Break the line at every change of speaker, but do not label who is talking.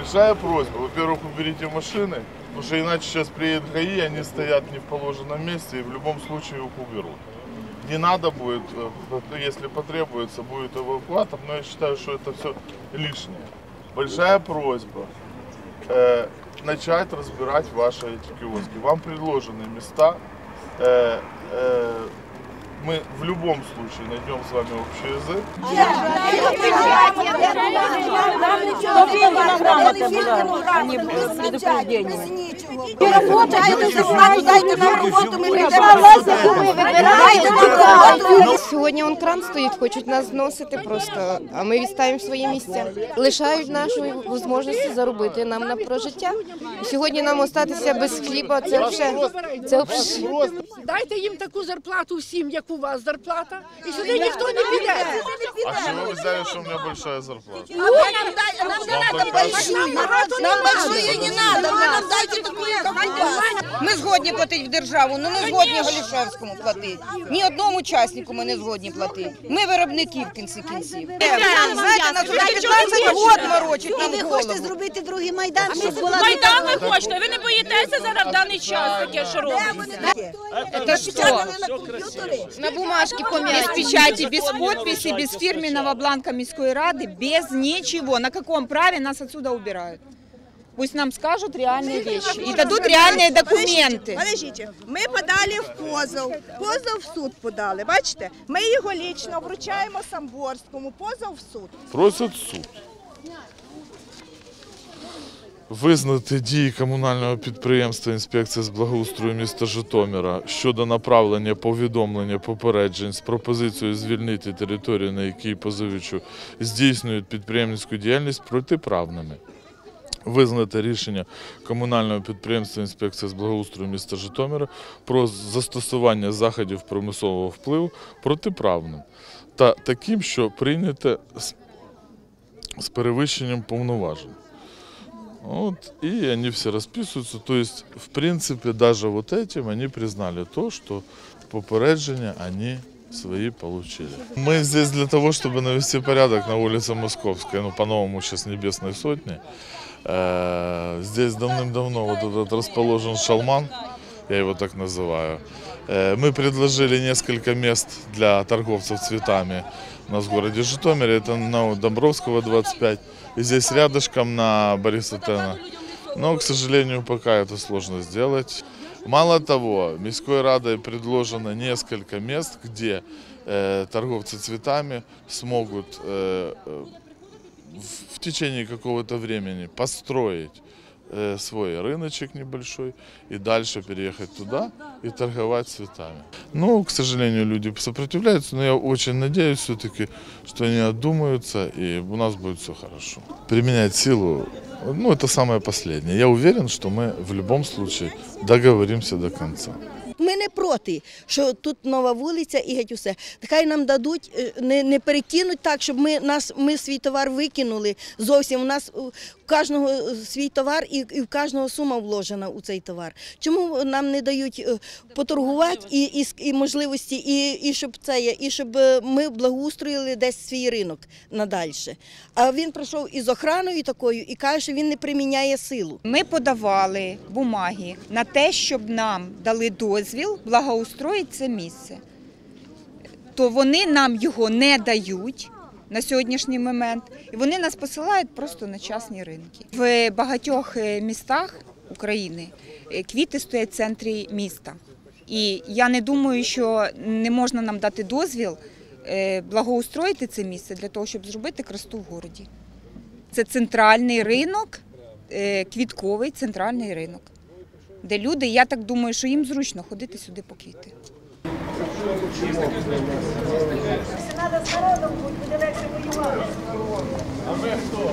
Большая просьба, во-первых, уберите машины, потому что иначе сейчас приедет ГАИ, они стоят не в положенном месте и в любом случае их уберут. Не надо будет, э, если потребуется, будет эвакуатор, но я считаю, что это все лишнее. Большая просьба э, начать разбирать ваши эти киоски. Вам предложены места. Э, э, мы в любом случае найдем с вами общий язык.
Сьогодні он кран стоїть, хочуть нас зносити просто, а ми відставимо свої місця. Лишають нашої можливості заробити нам на прожиття. Сьогодні нам остатися без хліба, це вже це.
Дайте їм таку зарплату всім, як у вас зарплата, і сюди ніхто не піде.
А чего вы взяли, что у меня большая зарплата?
Нам надо большую. Нам большую не надо. Вы нам дайте такую, как у вас.
Ми згодні платити в державу, але не згодні Голішевському платити. Ні одному учаснику ми не згодні платити. Ми виробники в кінці кінців. Знаєте, нас вже 15 років морочить нам
Ви хочете
голову.
зробити другий майдан, щоб була
Майдан ви хочете, ви не боїтеся зараз в даний час таке, що робиться?
Це що?
на комп'ютери.
На бумажки
Без печати, без подписи, без фирменного бланка Мирской Рады, без ничего. На каком праве нас отсюда убирают? Пусть нам скажут реальные вещи и дадут реальные документы.
Подождіть, ми подали в позов, позов в суд подали. Бачите, ми його лічно вручаємо Самборському, позов в суд.
Просять суд. Визнати дії комунального підприємства інспекція з благоустрою міста Житомира щодо направлення повідомлення попереджень з пропозицією звільнити територію, на якій позивачу здійснюють підприємницьку діяльність протиправними. Визнати рішення комунального підприємства інспекція з благоустрою міста Житомира про застосування заходів примусового впливу протиправним та таким, що прийняте з, з перевищенням повноважень. Вот, и они все расписываются. То есть, в принципе, даже вот этим они признали то, что попереджения они свои получили. Мы здесь для того, чтобы навести порядок на улице Московской, ну, по-новому сейчас Небесной Сотни. Э, Здесь давным-давно вот этот расположен шалман, я его так называю. Э, Мы предложили несколько мест для торговцев цветами у нас в городе Житомире. Это на Домбровского 25 и здесь рядышком на Бориса Тена. Но, к сожалению, пока это сложно сделать. Мало того, Мирской Радой предложено несколько мест, где э, торговцы цветами смогут э, э, в, в течение какого-то времени построить э, свой рыночек небольшой и дальше переехать туда и торговать цветами. Ну, к сожалению, люди сопротивляются, но я очень надеюсь все-таки, что они отдумаются и у нас будет все хорошо. Применять силу, ну, это самое последнее. Я уверен, что мы в любом случае договоримся до конца.
Ми не проти, що тут нова вулиця і геть усе. Хай нам дадуть, е, не, не перекинуть так, щоб ми, нас, ми свій товар викинули зовсім. У нас кожного е, свій товар і, і в кожного сума вложена у цей товар. Чому нам не дають е, поторгувати і, і, і можливості, і, і щоб це є, і щоб е, ми благоустроїли десь свій ринок надальше. А він прийшов із охраною такою і каже, що він не приміняє силу.
Ми подавали бумаги на те, щоб нам дали дозвіл благоустроїти це місце. То вони нам його не дають на сьогоднішній момент, і вони нас посилають просто на частні ринки. В багатьох е, містах України е, квіти стоять в центрі міста. І я не думаю, що не можна нам дати дозвіл е, благоустроїти це місце для того, щоб зробити красоту в городі. Це центральний ринок, квітковий центральний ринок, де люди, я так думаю, що їм зручно ходити сюди по квіти. Якщо треба з народом, буде легше воювати. А ми хто?